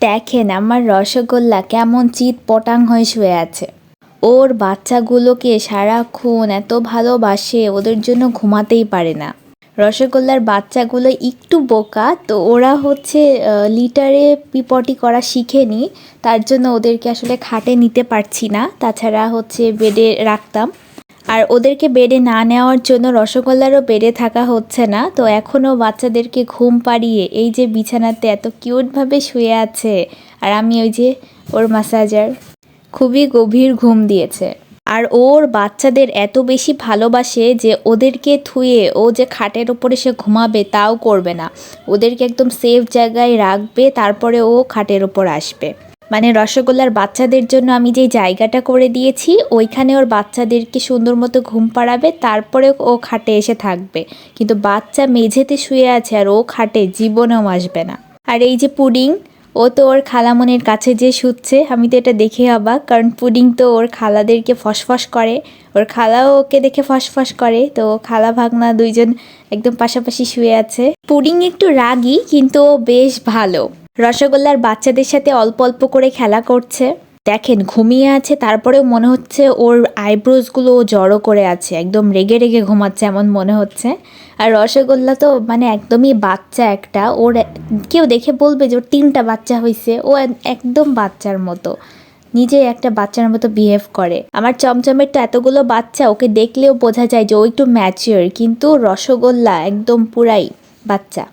দেখেন আমার রসগোল্লা কেমন চিত পটাং হয়ে শুয়ে আছে। ওর বাচ্চাগুলোকে সারাক্ষণ এত ভালোবাসে, ওদের জন্য ঘুমাতেই পারে না। রসগোল্লার বাচ্চাগুলো একটু বোকা, তো ওরা হচ্ছে লিটারে পিপটি করা শিখেনি। তার জন্য ওদেরকে আসলে খাটে নিতে পারছি না। তাছাড়া হচ্ছে বেডে রাখতাম। আর ওদেরকে বেডে না নেওয়ার জন্য রসগোল্লারও বেডে থাকা হচ্ছে না। তো এখনও বাচ্চাদেরকে ঘুম পাড়িয়ে এই যে বিছানাতে এত কিউটভাবে শুয়ে আছে। আর আমি ওই যে ওর মাসাজার খুবই গভীর ঘুম দিয়েছে। আর ওর বাচ্চাদের এত বেশি ভালোবাসে যে ওদেরকে থুয়ে ও যে খাটের ওপরে সে ঘুমাবে তাও করবে না। ওদেরকে একদম সেফ জায়গায় রাখবে, তারপরে ও খাটের ওপর আসবে। মানে রসগোল্লার বাচ্চাদের জন্য আমি যে জায়গাটা করে দিয়েছি, ওইখানে ওর বাচ্চাদেরকে সুন্দর মতো ঘুম পাড়াবে তারপরে ও খাটে এসে থাকবে। কিন্তু বাচ্চা মেঝেতে শুয়ে আছে আর ও খাটে, জীবনেও আসবে না। আর এই যে পুডিং, ও তো ওর খালামনের কাছে যে শুচ্ছে, আমি তো এটা দেখে অবাক, কারণ পুডিং তো ওর খালাদেরকে ফসফস করে। ওর খালাও ওকে দেখে ফসফস করে, তো খালা ভাগনা দুইজন একদম পাশাপাশি শুয়ে আছে। পুডিং একটু রাগী, কিন্তু ও বেশ ভালো। রসগোল্লার বাচ্চাদের সাথে অল্প অল্প করে খেলা করছে। দেখেন, ঘুমিয়ে আছে, তারপরেও মনে হচ্ছে ওর আইব্রোজগুলো ও জড়ো করে আছে, একদম রেগে রেগে ঘুমাচ্ছে এমন মনে হচ্ছে। আর রসগোল্লা তো মানে একদমই বাচ্চা একটা, ওর কেউ দেখে বলবে যে ওর তিনটা বাচ্চা হয়েছে ও একদম বাচ্চার মতো নিজে একটা বাচ্চার মতো বিহেভ করে। আমার চমচমের তো এতগুলো বাচ্চা, ওকে দেখলেও বোঝা যায় যে ও একটু ম্যাচিওর কিন্তু রসগোল্লা একদম পুরাই বাচ্চা,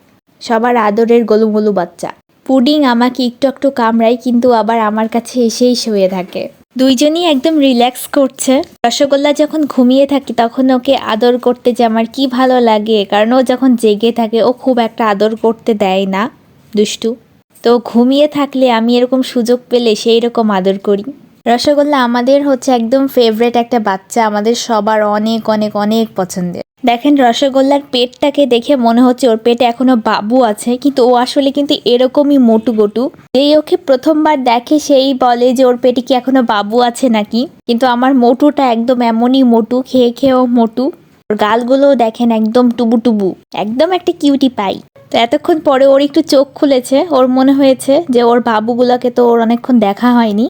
সবার আদরের গোলুমোলু বাচ্চা। পুডিং আমাকে একটু একটু কামড়ায়, কিন্তু আবার আমার কাছে এসেই শুয়ে থাকে। দুইজনই একদম রিল্যাক্স করছে। রসগোল্লা যখন ঘুমিয়ে থাকি, তখন ওকে আদর করতে যে আমার কি ভালো লাগে, কারণ ও যখন জেগে থাকে, ও খুব একটা আদর করতে দেয় না। দুষ্টু। তো ঘুমিয়ে থাকলে আমি এরকম সুযোগ পেলে সেই রকম আদর করি। রসগোল্লা আমাদের হচ্ছে একদম ফেভারেট একটা বাচ্চা, আমাদের সবার অনেক অনেক অনেক পছন্দের। দেখেন রসগোল্লার পেটটাকে দেখে মনে হচ্ছে ওর পেটে এখনও বাবু আছে, কিন্তু ও আসলে কিন্তু এরকমই মোটু গোটু। যেই ওকে প্রথমবার দেখে সেই বলে যে ওর পেটে কি এখনও বাবু আছে নাকি? কিন্তু আমার মোটুটা একদম এমনই মোটু, খেয়ে খেয়েও মোটু। ওর গালগুলো দেখেন একদম টুবু টুবু, একদম একটা কিউটি পাই তো এতক্ষণ পরে ওর একটু চোখ খুলেছে, ওর মনে হয়েছে যে ওর বাবুগুলোকে তো ওর অনেকক্ষণ দেখা হয়নি।